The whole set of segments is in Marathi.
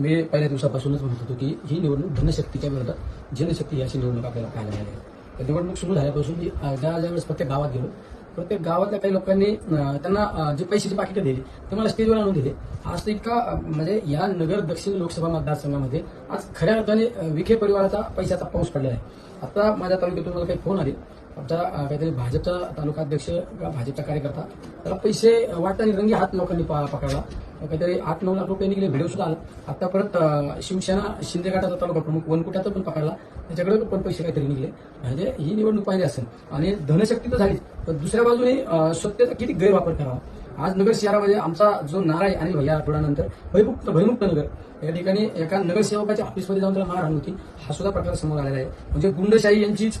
मी पहिल्या दिवसापासूनच म्हणत होतो की ही निवडणूक धनशक्तीच्या विरोधात जनशक्ती ही अशी निवडणूक आपल्याला पाहायला मिळाली. आहे. तर निवडणूक सुरू झाल्यापासून मी ज्या ज्यावेळेस प्रत्येक गावात गेलो प्रत्येक गावातल्या काही लोकांनी त्यांना जे पैशाची पाकिटं दिली ते मला स्टेजवर आणून दिले. आज तर इतका म्हणजे या नगर दक्षिण लोकसभा मतदारसंघामध्ये आज खऱ्या अर्थाने विखे परिवाराचा पैशाचा पाऊस पडलेला आहे. आता माझ्या तालुक्यातून मला काही फोन आले. आमचा काहीतरी भाजपचा तालुकाध्यक्ष किंवा भाजपचा कार्यकर्ता त्याला पैसे वाटताना रंगी हात लोकांनी पकडला. काहीतरी आठ नऊ लाख रुपये निघले व्हिडिओ सुद्धा आला. आता परत शिवसेना शिंदे गटाचा तालुका प्रमुख वनकुट्याचा पण पकडला. त्याच्याकडे पण पैसे काहीतरी निघले. म्हणजे ही निवडणूक पाहिजे असेल. आणि धनशक्ती तर झालीच. पण दुसऱ्या बाजूने सत्तेचा किती गैरवापर करावा? आज नगर शहरामध्ये आमचा जो नारा आहे आणि या आठवड्यानंतर भयमुक्त भयमुक्त नगर. या ठिकाणी एका नगरसेवकाच्या ऑफिसमध्ये जाऊन त्याला मार होती. हा सुद्धा प्रकार समोर आलेला आहे. म्हणजे गुंडशाही यांचीच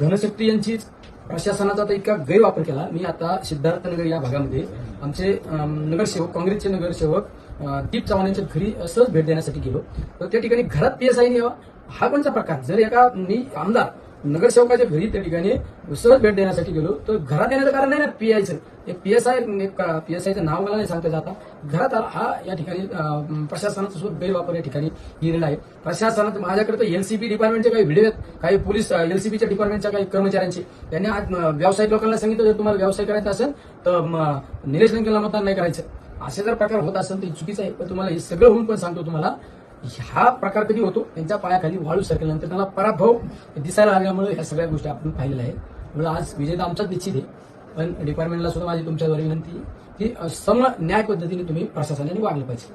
धनशक्ती यांचीच प्रशासनाचा आता इतका गैरवापर केला. मी आता सिद्धार्थनगर या भागामध्ये आमचे नगरसेवक काँग्रेसचे नगरसेवक दीप चव्हाण यांच्या घरी सहज भेट देण्यासाठी गेलो. तर त्या ठिकाणी घरात पीएसआय यावा. हा कोणता प्रकार? जर एका मी आमदार नगरसेवकाच्या घरी त्या ठिकाणी सहज भेट देण्यासाठी गेलो. तर घरात येण्याचं कारण नाही ना पीआयचं एक पीएसआय पीएसआयचं नाव मला नाही सांगता जाता घरात आला हा या ठिकाणी प्रशासनाचा सुद्धा गैरवापर या ठिकाणी गेलेला आहे. प्रशासनात माझ्याकडे तर एलसीबी डिपार्टमेंटचे काही व्हिडिओ आहेत. काही पोलीस एलसीबीच्या डिपार्टमेंटच्या काही कर्मचाऱ्यांचे. त्यांनी आज व्यावसायिक लोकांना सांगितलं जर तुम्हाला व्यवसाय करायचा असेल तर म, निलेश लंकेला मतदान नाही करायचं. असे जर प्रकार होत असेल तर चुकीचं आहे. पण तुम्हाला हे सगळं होऊन पण सांगतो तुम्हाला. हा प्रकार कधी होतो? त्यांच्या पायाखाली वाळू सरकल्यानंतर त्यांना पराभव दिसायला लागल्यामुळे ह्या सगळ्या गोष्टी आपण पाहिलेल्या आहेत. म्हणून आज विजय तर आमचाच निश्चित आहे. पण डिपार्टमेंटला सुद्धा माझी तुमच्याद्वारे विनंती की सम न्याय पद्धतीने तुम्ही प्रशासनाने वागलं पाहिजे.